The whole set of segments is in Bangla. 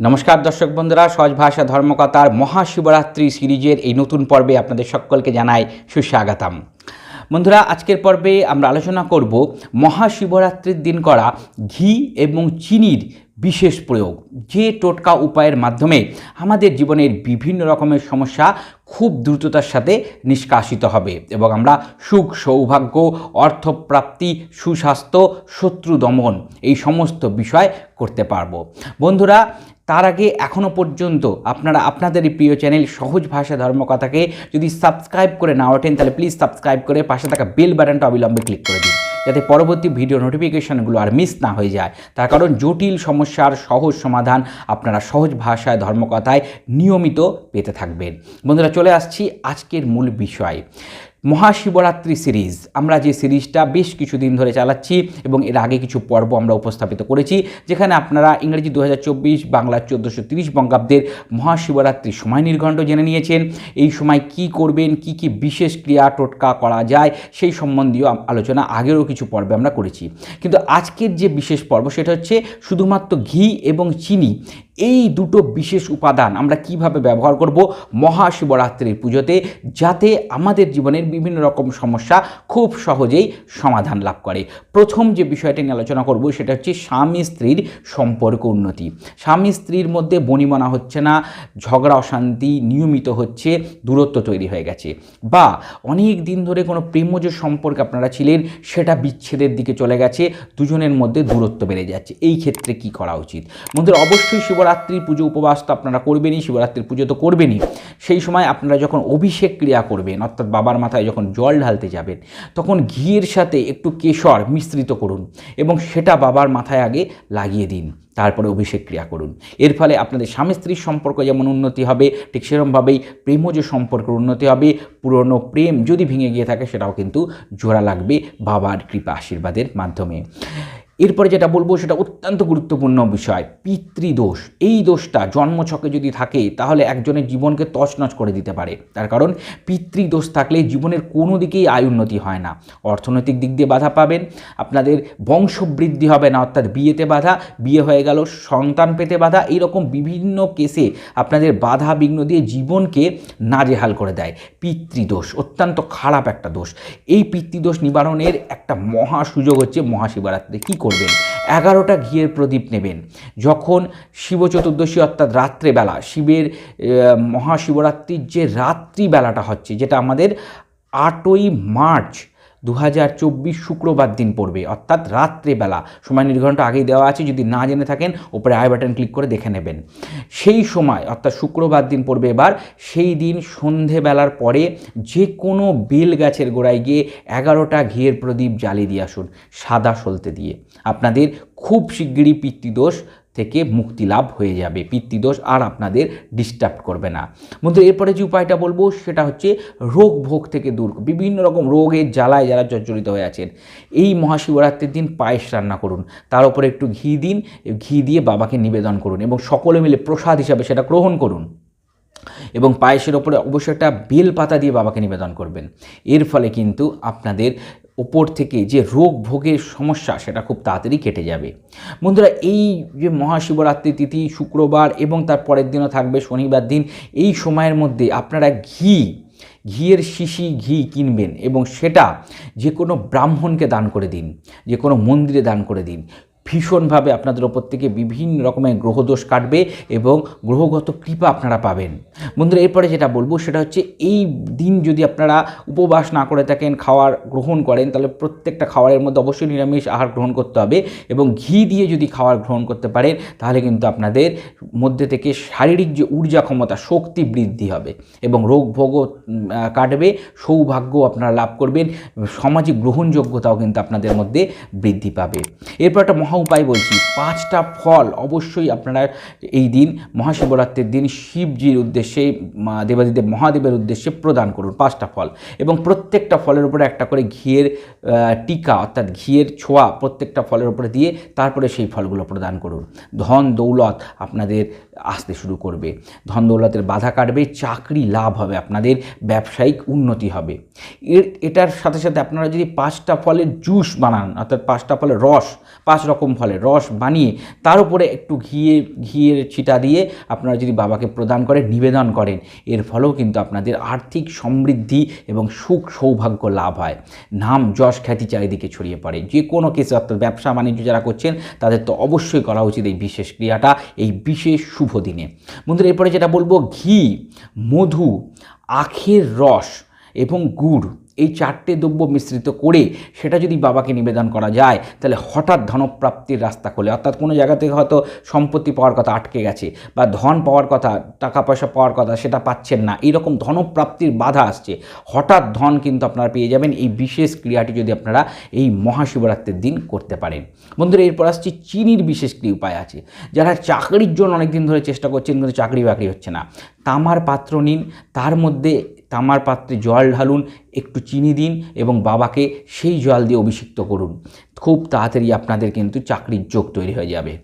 নমস্কার দর্শক বন্ধুরা, সহজ ভাষা ধর্মকথার মহাশিবরাত্রি সিরিজের এই নতুন পর্বে আপনাদের সকলকে জানাই সুস্বাগতম। বন্ধুরা, আজকের পর্বে আমরা আলোচনা করব মহাশিবরাত্রির দিন করা ঘি এবং চিনির বিশেষ প্রয়োগ। যে টোটকা উপায়ের মাধ্যমে আমাদের জীবনের বিভিন্ন রকমের সমস্যা খুব দ্রুততার সাথে নিষ্কাশিত হবে এবং আমরা সুখ, সৌভাগ্য, অর্থপ্রাপ্তি, সুস্বাস্থ্য, শত্রু দমন এই সমস্ত বিষয় করতে পারব। বন্ধুরা তার আগে এখনও পর্যন্ত আপনারা আপনাদের প্রিয় চ্যানেল সহজ ভাষা ধর্মকথাকে যদি সাবস্ক্রাইব করে না ওঠেন, তাহলে প্লিজ সাবস্ক্রাইব করে পাশে থাকা বেল বাটনটা অবিলম্বে ক্লিক করে দিন, যাতে পরবর্তী ভিডিও নোটিফিকেশনগুলো আর মিস না হয়ে যায়। তার কারণ জটিল সমস্যার সহজ সমাধান আপনারা সহজ ভাষায় ধর্মকথায় নিয়মিত পেতে থাকবেন। বন্ধুরা, চলে আসছি আজকের মূল বিষয়। মহাশিবরাত্রি সিরিজ। আমরা যে সিরিজটা বেশ কিছুদিন ধরে চালাচ্ছি এবং এর আগে কিছু পর্ব আমরা উপস্থাপিত করেছি, যেখানে আপনারা ইংরেজি দু বাংলা চোদ্দোশো তিরিশ বঙ্গাব্দের মহাশিবরাত্রি সময় নির্ঘণ্ট জেনে নিয়েছেন। এই সময় কি করবেন, কি কি বিশেষ ক্রিয়া টোটকা করা যায়, সেই সম্বন্ধীয় আলোচনা আগেরও কিছু পর্বে আমরা করেছি। কিন্তু আজকের যে বিশেষ পর্ব সেটা হচ্ছে শুধুমাত্র ঘি এবং চিনি এই দুটো বিশেষ উপাদান আমরা কীভাবে ব্যবহার করব মহাশিবরাত্রির পুজোতে যাতে আমাদের জীবনের বিভিন্ন রকম সমস্যা খুব সহজেই সমাধান লাভ করে। প্রথম যে বিষয়টা নিয়ে আলোচনা করব সেটা হচ্ছে স্বামী স্ত্রীর সম্পর্ক উন্নতি। স্বামী স্ত্রীর মধ্যে বনিমনা হচ্ছে না, ঝগড়া, অশান্তি নিয়মিত হচ্ছে, দূরত্ব তৈরি হয়ে গেছে বা অনেক দিন ধরে কোনো প্রেমজ সম্পর্কে আপনারা ছিলেন সেটা বিচ্ছেদের দিকে চলে গেছে, দুজনের মধ্যে দূরত্ব বেড়ে যাচ্ছে। এই ক্ষেত্রে কি করা উচিত? বন্ধুরা, অবশ্যই শিবরাত্রির পুজো উপবাস তো আপনারা করবেনই, শিবরাত্রির পুজো তো করবেনই। সেই সময় আপনারা যখন অভিষেক ক্রিয়া করবেন, অর্থাৎ বাবার মাথায় যখন জল ঢালতে যাবেন, তখন ঘিয়ের সাথে একটু কেশর মিশ্রিত করুন এবং সেটা বাবার মাথায় আগে লাগিয়ে দিন, তারপরে অভিষেক ক্রিয়া করুন। এর ফলে আপনাদের স্বামী স্ত্রীর সম্পর্ক যেমন উন্নতি হবে, ঠিক সেরকমভাবেই প্রেমজ সম্পর্কের উন্নতি হবে, পুরনো প্রেম যদি ভেঙে গিয়ে থাকে সেটাও কিন্তু জোড়া লাগবে বাবার কৃপা আশীর্বাদের মাধ্যমে। এরপরে যেটা বলব, সেটা অত্যন্ত গুরুত্বপূর্ণ বিষয়, পিতৃদোষ। এই দোষটা জন্মছকে যদি থাকে, তাহলে একজনের জীবনকে তছনছ করে দিতে পারে। তার কারণ, পিতৃদোষ থাকলে জীবনের কোনো দিকেই আয় উন্নতি হয় না। অর্থনৈতিক দিক দিয়ে বাধা পাবেন, আপনাদের বংশবৃদ্ধি হবে না, অর্থাৎ বিয়েতে বাধা, বিয়ে হয়ে গেল, সন্তান পেতে বাধা, এইরকম বিভিন্ন কেসে আপনাদের বাধা বিঘ্ন দিয়ে জীবনকে নাজেহাল করে দেয়। পিতৃদোষ, অত্যন্ত খারাপ একটা দোষ। এই পিতৃদোষ নিবারণের একটা মহা সুযোগ হচ্ছে মহাশিবরাত্রি। কী করবেন। এগারোটা ঘিয়ের প্রদীপ নেবেন। যখন শিব চতুর্দশী অর্থাৎ রাত্রেবেলা, শিবের মহাশিবরাত্রির যে রাত্রিবেলাটা হচ্ছে, যেটা আমাদের আটই মার্চ দু হাজার চব্বিশ শুক্রবার দিন পড়বে, অর্থাৎ রাত্রেবেলা। সময় নির্ঘণ্ট আগেই দেওয়া আছে, যদি না জেনে থাকেন, ওপরে আই বাটন ক্লিক করে দেখে নেবেন। সেই সময়, অর্থাৎ শুক্রবার দিন পড়বে এবার, সেই দিন সন্ধেবেলার পরে যে কোনো বেল গাছের গোড়ায় গিয়ে এগারোটা ঘিয়ের প্রদীপ জ্বালিয়ে দিয়ে আসুন, সাদা সলতে দিয়ে। আপনাদের খুব শিগগিরই পিতৃদোষ থেকে মুক্তি লাভ হয়ে যাবে। পিতৃদোষ আর আপনাদের ডিস্টার্ব করবে না। বন্ধু এরপরে যে উপায়টা বলব, সেটা হচ্ছে রোগ ভোগ থেকে দূর। বিভিন্ন রকম রোগের জ্বালায় যারা জর্জরিত হয়ে আছেন, এই মহাশিবরাত্রির দিন পায়েস রান্না করুন। তার উপরে একটু ঘি দিন, ঘি দিয়ে বাবাকে নিবেদন করুন এবং সকলে মিলে প্রসাদ হিসাবে সেটা গ্রহণ করুন। এবং পায়েসের ওপরে অবশ্যই একটা বেল পাতা দিয়ে বাবাকে নিবেদন করবেন। এর ফলে কিন্তু আপনাদের ওপর থেকে যে রোগ ভোগের সমস্যা, সেটা খুব তাড়াতাড়ি কেটে যাবে। বন্ধুরা, এই যে মহাশিবরাত্রি তিথি, শুক্রবার এবং তার পরের দিনও থাকবে শনিবার দিন, এই সময়ের মধ্যে আপনারা ঘি, ঘিয়ের শিশি ঘি কিনবেন এবং সেটা যে কোনো ব্রাহ্মণকে দান করে দিন, যে কোনো মন্দিরে দান করে দিন। ভীষণভাবে আপনাদের ওপর থেকে বিভিন্ন রকমের গ্রহদোষ কাটবে এবং গ্রহগত কৃপা আপনারা পাবেন। বন্ধুরা, এরপরে যেটা বলব সেটা হচ্ছে এই দিন যদি আপনারা উপবাস না করে থাকেন, খাওয়ার গ্রহণ করেন, তাহলে প্রত্যেকটা খাওয়ারের মধ্যে অবশ্যই নিরামিষ আহার গ্রহণ করতে হবে এবং ঘি দিয়ে যদি খাওয়ার গ্রহণ করতে পারেন, তাহলে কিন্তু আপনাদের মধ্যে থেকে শারীরিক যে ঊর্জা ক্ষমতা, শক্তি বৃদ্ধি হবে এবং রোগ ভোগও কাটবে সৌভাগ্য আপনারা লাভ করবেন সামাজিক গ্রহণযোগ্যতাও কিন্তু আপনাদের মধ্যে বৃদ্ধি পাবে। এরপর একটা মহা উপায় বলছি, পাঁচটা ফল অবশ্যই আপনারা এই দিন মহাশিবরাত্রির দিন শিবজির উদ্দেশ্যে দেবাদিদেব মহাদেবের উদ্দেশ্যে প্রদান করুন পাঁচটা ফল। এবং প্রত্যেকটা ফলের উপরে একটা করে ঘিয়ের টিকা, অর্থাৎ ঘিয়ের ছোঁয়া প্রত্যেকটা ফলের উপরে দিয়ে তারপরে সেই ফলগুলো প্রদান করুন। ধন, দৌলত আপনাদের আসতে শুরু করবে। ধন দৌলতের বাধা কাটবে, চাকরি লাভ হবে, আপনাদের ব্যবসায়িক উন্নতি হবে। এর, এটার সাথে সাথে আপনারা যদি পাঁচটা ফলের জুস বানান, অর্থাৎ পাঁচটা ফলের রস, পাঁচ রকম ফলের রস বানিয়ে তার উপরে একটু ঘিয়ে, ঘিয়ের ছিটা দিয়ে আপনারা যদি বাবাকে প্রদান করেন, নিবেদন করেন, এর ফলেও কিন্তু আপনাদের আর্থিক সমৃদ্ধি এবং সুখ সৌভাগ্য লাভ হয়। নাম যশ খ্যাতি চারিদিকে ছড়িয়ে পড়ে। যে কোনো কেসে অর্থাৎ ব্যবসা বাণিজ্য যারা করছেন, তাদের তো অবশ্যই করা উচিত এই বিশেষ ক্রিয়াটা, এই বিশেষ শুভ দিনে। বন্ধুরা এরপরে যেটা বলব ঘি মধু আখের রস এবং গুড়। এই চারটে দ্রব্য মিশ্রিত করে সেটা যদি বাবাকে নিবেদন করা যায়, তাহলে হঠাৎ ধনপ্রাপ্তির রাস্তা খোলে। অর্থাৎ কোনো জায়গা থেকে হয়তো সম্পত্তি পাওয়ার কথা আটকে গেছে বা ধন পাওয়ার কথা, টাকা পয়সা পাওয়ার কথা সেটা পাচ্ছেন না। এইরকম ধনপ্রাপ্তির বাধা আসছে। হঠাৎ ধন কিন্তু আপনারা পেয়ে যাবেন। এই বিশেষ ক্রিয়াটি যদি আপনারা এই মহাশিবরাত্রির দিন করতে পারেন। বন্ধুরা, এরপর আসছে চিনির বিশেষ কি উপায় আছে? যারা চাকরির জন্য অনেক দিন ধরে চেষ্টা করছেন কিন্তু চাকরি বাকরি হচ্ছে না। তামার পাত্র নিন, তার মধ্যে তামার পাত্রে জল ঢালুন একটু চিনি দিন এবং বাবাকে সেই জল দিয়ে অভিষিক্ত করুন। খুব তাড়াতাড়ি আপনাদের কিন্তু চাকরির যোগ তৈরি হয়ে যাবে।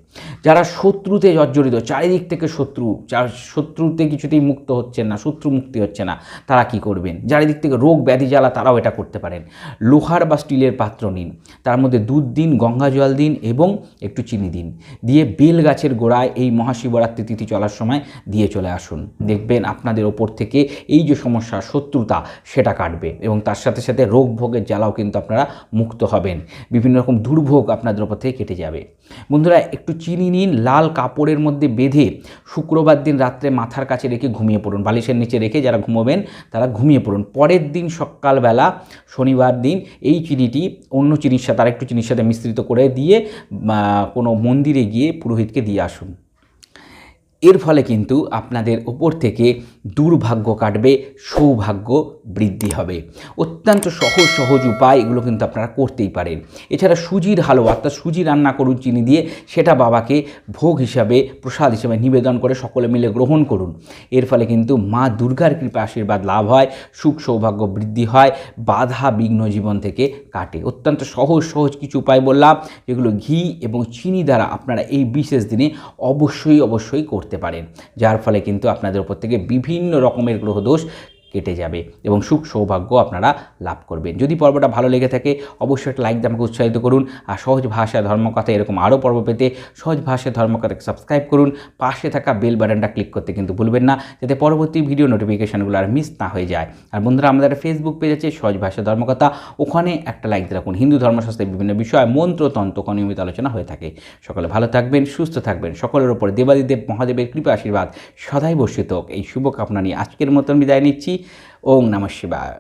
যারা শত্রুতে জর্জরিত, চারিদিক থেকে শত্রু, যার শত্রুতে কিছুতেই মুক্ত হচ্ছেন না, শত্রু মুক্তি হচ্ছে না, তারা কি করবেন? চারিদিক থেকে রোগ, ব্যাধি, জ্বালা তারাও এটা করতে পারেন। লোহার বা স্টিলের পাত্র নিন। তার মধ্যে দুধ দিন, গঙ্গা জল দিন এবং একটু চিনি দিন। দিয়ে বেল গাছের গোড়ায় এই মহাশিবরাত্রি তিথি চলার সময় দিয়ে চলে আসুন। দেখবেন আপনাদের ওপর থেকে এই যে সমস্যা, শত্রুতা, সেটা কাটবে। এবং তার সাথে সাথে রোগ ভোগের জ্বালাও কিন্তু আপনারা মুক্ত হবেন। বিভিন্ন রকম দুর্ভোগ আপনাদের ওপর থেকে কেটে যাবে। বন্ধুরা, একটু চিনি নিন, লাল কাপড়ের মধ্যে বেঁধে শুক্রবার দিন রাত্রে মাথার কাছে রেখে ঘুমিয়ে পড়ুন। বালিশের নিচে রেখে যারা ঘুমোবেন, তারা ঘুমিয়ে পড়ুন। পরের দিন সকালবেলা, শনিবার দিন এই চিনিটি অন্য চিনির সাথে আরেকটু চিনির সাথে মিশ্রিত করে দিয়ে কোনো মন্দিরে গিয়ে পুরোহিতকে দিয়ে আসুন। এর ফলে কিন্তু আপনাদের ওপর থেকে দুর্ভাগ্য কাটবে, সৌভাগ্য বৃদ্ধি হবে। অত্যন্ত সহজ সহজ উপায় এগুলো কিন্তু আপনারা করতেই পারেন। এছাড়া সুজির হালুয়া, অর্থাৎ সুজি রান্না করুন, চিনি দিয়ে সেটা বাবাকে ভোগ হিসাবে, প্রসাদ হিসাবে নিবেদন করে সকলে মিলে গ্রহণ করুন। এর ফলে কিন্তু মা দুর্গার কৃপা আশীর্বাদ লাভ হয়, সুখ সৌভাগ্য বৃদ্ধি হয়, বাধা বিঘ্ন জীবন থেকে কাটে। অত্যন্ত সহজ সহজ কিছু উপায় বললাম, যেগুলো ঘি এবং চিনি দ্বারা আপনারা এই বিশেষ দিনে অবশ্যই অবশ্যই করতে পারেন। যার ফলে কিন্তু আপনাদের উপর থেকে বিভিন্ন রকমের গ্রহদোষ কেটে যাবে এবং সুখ সৌভাগ্য আপনারা লাভ করবেন। যদি পর্বটা ভালো লেগে থাকে, অবশ্যই একটা লাইক দিয়ে আমাকে উৎসাহিত করুন আর সহজ ভাষা ধর্মকথা এরকম আরও পর্ব পেতে সহজ ভাষায় ধর্মকথাকে সাবস্ক্রাইব করুন। পাশে থাকা বেল বাটনটা ক্লিক করতে কিন্তু ভুলবেন না, যাতে পরবর্তী ভিডিও নোটিফিকেশানগুলো আর মিস না হয়ে যায়। আর বন্ধুরা, আমাদের একটা ফেসবুক পেজ আছে, সহজ ভাষা ধর্মকথা। ওখানে একটা লাইক দিয়ে রাখুন। হিন্দু ধর্মশাস্ত্রের বিভিন্ন বিষয়, মন্ত্র, তন্ত্র নিয়মিত আলোচনা হয়ে থাকে। সকলে ভালো থাকবেন, সুস্থ থাকবেন। সকলের ওপর দেবাদিদেব মহাদেবের কৃপা আশীর্বাদ সদাই বর্ষিত এই শুভ কামনা নিয়ে আজকের মতন বিদায় নিচ্ছি। ओम नमः शिवाय।